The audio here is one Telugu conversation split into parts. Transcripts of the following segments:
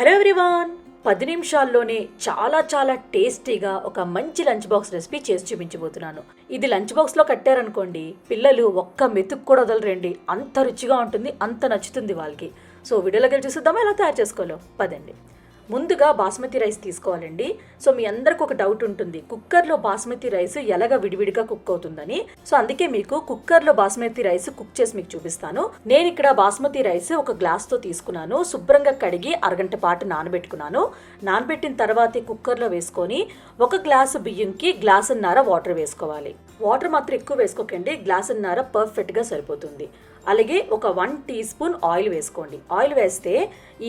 Hello everyone. పది నిమిషాల్లోనే చాలా చాలా టేస్టీగా ఒక మంచి లంచ్ బాక్స్ రెసిపీ చేసి చూపించబోతున్నాను. ఇది లంచ్ బాక్స్లో కట్టారనుకోండి పిల్లలు ఒక్క మెతుకు కూడా వదలరండి. అంత రుచిగా ఉంటుంది అంత నచ్చుతుంది వాళ్ళకి. సో వీడియోలోకి వెళ్ళి చూద్దామా ఎలా తయారు చేసుకోవాలో? పదండి. ముందుగా బాస్మతి రైస్ తీసుకోవాలండి. సో మీ అందరికి ఒక డౌట్ ఉంటుంది. కుక్కర్లో బాస్మతి రైస్ ఎలాగ విడివిడిగా కుక్ అవుతుందని. సో అందుకే మీకు కుక్కర్లో బాస్మతి రైస్ కుక్ చేసి మీకు చూపిస్తాను. నేను ఇక్కడ బాస్మతి రైస్ ఒక గ్లాస్తో తీసుకున్నాను. శుభ్రంగా కడిగి అరగంట పాటు నానబెట్టుకున్నాను. నానబెట్టిన తర్వాత కుక్కర్లో వేసుకొని ఒక గ్లాసు బియ్యంకి గ్లాసున్నర వాటర్ వేసుకోవాలి. వాటర్ మాత్రం ఎక్కువ వేసుకోకండి. గ్లాసున్నర పర్ఫెక్ట్గా సరిపోతుంది. అలాగే ఒక వన్ టీ స్పూన్ ఆయిల్ వేసుకోండి. ఆయిల్ వేస్తే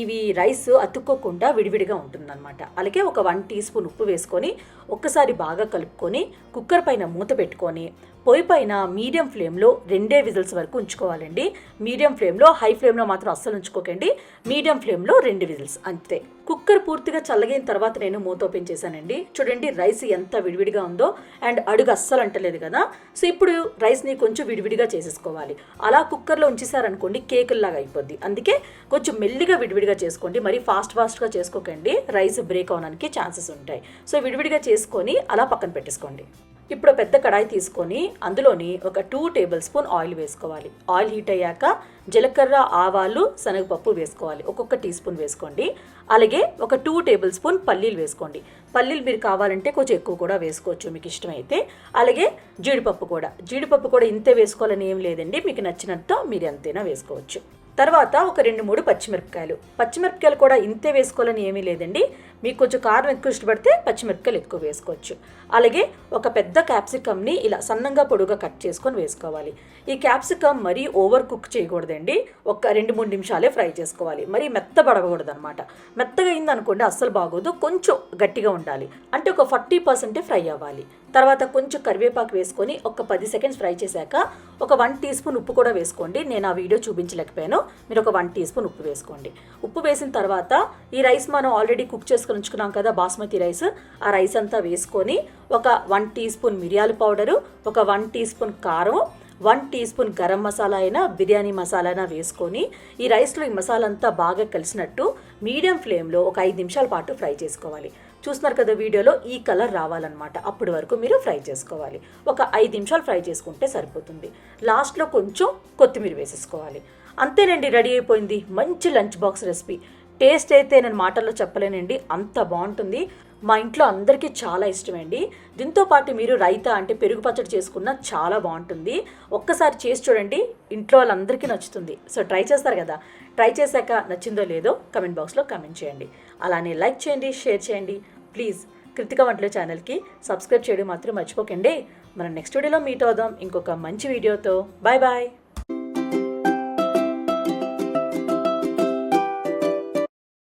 ఇవి రైస్ అతుక్కోకుండా విడివిడిగా ఉంటుందన్నమాట. అలాగే ఒక వన్ టీ స్పూన్ ఉప్పు వేసుకొని ఒక్కసారి బాగా కలుపుకొని కుక్కర్ పైన మూత పెట్టుకొని పొయ్యి పైన మీడియం ఫ్లేమ్లో రెండే విజిల్స్ వరకు ఉంచుకోవాలండి. మీడియం ఫ్లేమ్లో హై ఫ్లేమ్లో మాత్రం అస్సలు ఉంచుకోకండి. మీడియం ఫ్లేమ్లో రెండు విజిల్స్ అంతే. కుక్కర్ పూర్తిగా చల్లగిన తర్వాత నేను మూత ఓపెన్ చేశానండి. చూడండి రైస్ ఎంత విడివిడిగా ఉందో. అండ్ అడుగు అస్సలు అంటలేదు కదా. సో ఇప్పుడు రైస్ని కొంచెం విడివిడిగా చేసేసుకోవాలి. అలా కుక్కర్లో ఉంచేసారనుకోండి కేకుల్లాగా అయిపోద్ది. అందుకే కొంచెం మెల్లిగా విడివిడిగా చేసుకోండి. మరి ఫాస్ట్ ఫాస్ట్గా చేసుకోకండి. రైస్ బ్రేక్ అవడానికి ఛాన్సెస్ ఉంటాయి. సో విడివిడిగా చేసుకొని అలా పక్కన పెట్టేసుకోండి. ఇప్పుడు పెద్ద కడాయి తీసుకొని అందులోని ఒక టూ టేబుల్ స్పూన్ ఆయిల్ వేసుకోవాలి. ఆయిల్ హీట్ అయ్యాక జీలకర్ర ఆవాలు శనగపప్పు వేసుకోవాలి. ఒక్కొక్క టీ స్పూన్ వేసుకోండి. అలాగే ఒక టూ టేబుల్ స్పూన్ పల్లీలు వేసుకోండి. పల్లీలు మీరు కావాలంటే కొంచెం ఎక్కువ కూడా వేసుకోవచ్చు మీకు ఇష్టమైతే. అలాగే జీడిపప్పు కూడా. జీడిపప్పు కూడా ఇంతే వేసుకోవాలని ఏం లేదండి. మీకు నచ్చినట్టు మీరు ఎంతైనా వేసుకోవచ్చు. తర్వాత ఒక రెండు మూడు పచ్చిమిరపకాయలు. పచ్చిమిరపకాయలు కూడా ఇంతే వేసుకోవాలని ఏమీ లేదండి. మీకు కొంచెం కారం ఎక్కువ ఇష్టపడితే పచ్చిమిరపకాయలు ఎక్కువ వేసుకోవచ్చు. అలాగే ఒక పెద్ద క్యాప్సికమ్ని ఇలా సన్నంగా పొడుగా కట్ చేసుకొని వేసుకోవాలి. ఈ క్యాప్సికమ్ మరీ ఓవర్ కుక్ చేయకూడదండి. ఒక రెండు మూడు నిమిషాలే ఫ్రై చేసుకోవాలి. మరీ మెత్తబడకూడదు అనమాట మెత్తగా అయిందనుకోండి అస్సలు బాగోదు. కొంచెం గట్టిగా ఉండాలి. అంటే ఒక ఫార్టీ పర్సెంటే ఫ్రై అవ్వాలి. తర్వాత కొంచెం కరివేపాకు వేసుకొని ఒక పది సెకండ్స్ ఫ్రై చేశాక ఒక వన్ టీ స్పూన్ ఉప్పు కూడా వేసుకోండి. నేను ఆ వీడియో చూపించలేకపోయాను. మీరు ఒక వన్ టీ స్పూన్ ఉప్పు వేసుకోండి. ఉప్పు వేసిన తర్వాత ఈ రైస్ మనం ఆల్రెడీ కుక్ చేసుకుని ఉంచుకున్నాం కదా బాస్మతి రైస్. ఆ రైస్ అంతా వేసుకొని ఒక వన్ టీ స్పూన్ మిరియాల పౌడరు ఒక వన్ టీ స్పూన్ కారం one teaspoon garam masala అయినా బిర్యానీ మసాలా అయినా వేసుకొని ఈ రైస్లో ఈ మసాలా అంతా బాగా కలిసినట్టు మీడియం ఫ్లేమ్లో ఒక ఐదు నిమిషాల పాటు ఫ్రై చేసుకోవాలి. చూస్తున్నారు కదా వీడియోలో ఈ కలర్ రావాలన్నమాట. అప్పటి వరకు మీరు ఫ్రై చేసుకోవాలి. ఒక ఐదు నిమిషాలు ఫ్రై చేసుకుంటే సరిపోతుంది. లాస్ట్లో కొంచెం కొత్తిమీర వేసేసుకోవాలి. అంతేనండి రెడీ అయిపోయింది మంచి లంచ్ బాక్స్ రెసిపీ. టేస్ట్ అయితే నేను మాటల్లో చెప్పలేనండి. అంత బాగుంటుంది. మా ఇంట్లో అందరికీ చాలా ఇష్టమండి. దీంతో పాటు మీరు రైతా అంటే పెరుగు పచ్చడి చేసుకున్న చాలా బాగుంటుంది. ఒక్కసారి చేసి చూడండి. ఇంట్లో వాళ్ళందరికీ నచ్చుతుంది. సో ట్రై చేస్తారు కదా. ట్రై చేశాక నచ్చిందో లేదో కమెంట్ బాక్స్లో కమెంట్ చేయండి. అలానే లైక్ చేయండి షేర్ చేయండి. ప్లీజ్ కృతిక వంటల ఛానల్కి సబ్స్క్రైబ్ చేయడం మాత్రం మర్చిపోకండి. మనం నెక్స్ట్ వీడియోలో మీట్ అవుదాం. ఇంకొక మంచి వీడియోతో. Bye bye.